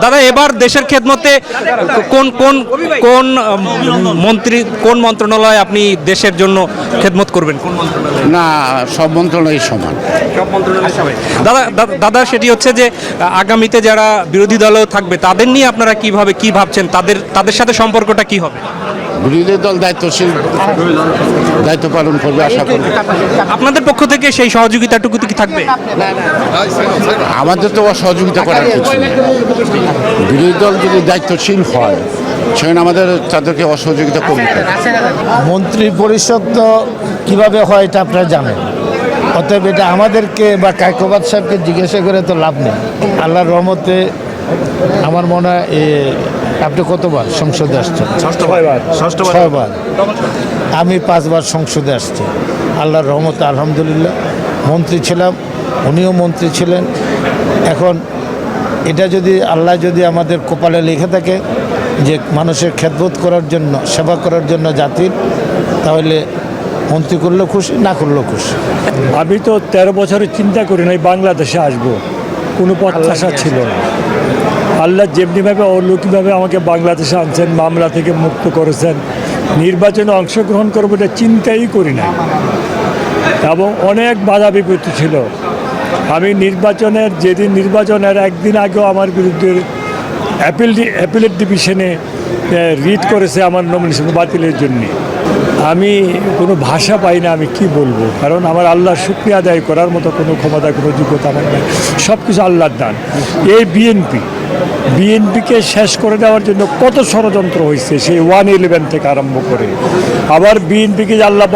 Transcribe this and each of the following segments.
দাদা এবার দেশের খেদমতে কোন কোন কোন মন্ত্রী কোন মন্ত্রণালয় আপনি দেশের জন্য খেদমত করবেন? কোন মন্ত্রণালয়? না সব মন্ত্রণালয় সমান। দাদা দা- দাদা দাদা সেটি হচ্ছে যে আগামীতে যারা বিরোধী দলও থাকবে তাদের নিয়ে আপনারা কীভাবে কি ভাবছেন? তাদের তাদের সাথে সম্পর্কটা কি হবে? বিরোধী দল দায়িত্বশীল দায়িত্ব পালন করবে আশা করি। আপনাদের পক্ষ থেকে সেই সহযোগিতাটুকু কি থাকবে? আমাদের তো সহযোগিতা করার কিছু বিরোধী দল যদি দায়িত্বশীল হয় সেখানে আমাদের তাদেরকে অসহযোগিতা করবে মন্ত্রী পরিষদ তো কীভাবে হয় এটা আপনারা জানেন। অতএব এটা আমাদেরকে বা কায়কোবাদ সাহেবকে জিজ্ঞাসা করে তো লাভ নেই। আল্লাহর রহমতে আমার মনে হয় এ, আপনি কতবার সংসদে আসছেন? ছয়বার। আমি পাঁচবার সংসদে আসছি। আল্লাহর রহমত আলহামদুলিল্লাহ। মন্ত্রী ছিলাম উনিও মন্ত্রী ছিলেন। এখন এটা যদি আল্লাহ যদি আমাদের কপালে লিখে থাকে যে মানুষের খেদবোধ করার জন্য সেবা করার জন্য জাতির তাহলে মন্ত্রী করলেও খুশি না করলেও খুশি। আমি তো তেরো বছরের চিন্তা করি নাই বাংলাদেশে আসব। কোনো প্রত্যাশা ছিল না। আল্লাহ যেমনিভাবে অলৌকিকভাবে আমাকে বাংলাদেশে আনছেন, মামলা থেকে মুক্ত করেছেন, নির্বাচনে অংশগ্রহণ করব এটা চিন্তাই করি না। এবং অনেক বাধা বিপত্তি ছিল। আমি নির্বাচনের, যেদিন নির্বাচনের একদিন আগেও আমার বিরুদ্ধে অ্যাপিল অ্যাপিলেট ডিভিশনে রিড করেছে আমার নমিনেশন বাতিলের জন্যে। আমি কোনো ভাষা পাই না, আমি কি বলব? কারণ আমার আল্লাহর শুক্রিয়া আদায় করার মতো কোনো ক্ষমতা, কোনো যোগ্যতা আমার নেই। সব কিছু আল্লাহর দান। এই বিএনপি বিএনপিকে শেষ করে দেওয়ার জন্য কত ষড়যন্ত্র হয়েছে, সেই ওয়ান ইলেভেন থেকে আরম্ভ করে। আবার বিএনপিকে আল্লাহ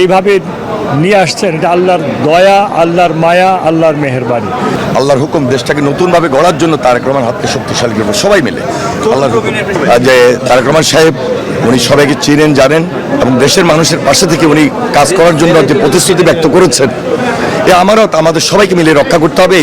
এইভাবে নিয়ে আসছেন, এটা আল্লাহর দয়া, আল্লাহর মায়া, আল্লাহর মেহেরবানি। আল্লাহর হুকুম দেশটাকে নতুনভাবে গড়ার জন্য তারেক রহমান হাতকে শক্তিশালী করবে সবাই মিলে আল্লাহর হুকুম। যে তারেক রহমান সাহেব, উনি সবাইকে চিনেন, জানেন, এবং দেশের মানুষের পাশে থেকে উনি কাজ করার জন্য যে প্রতিশ্রুতি ব্যক্ত করেছেন, এ আমারও, আমাদের সবাইকে মিলে রক্ষা করতে হবে।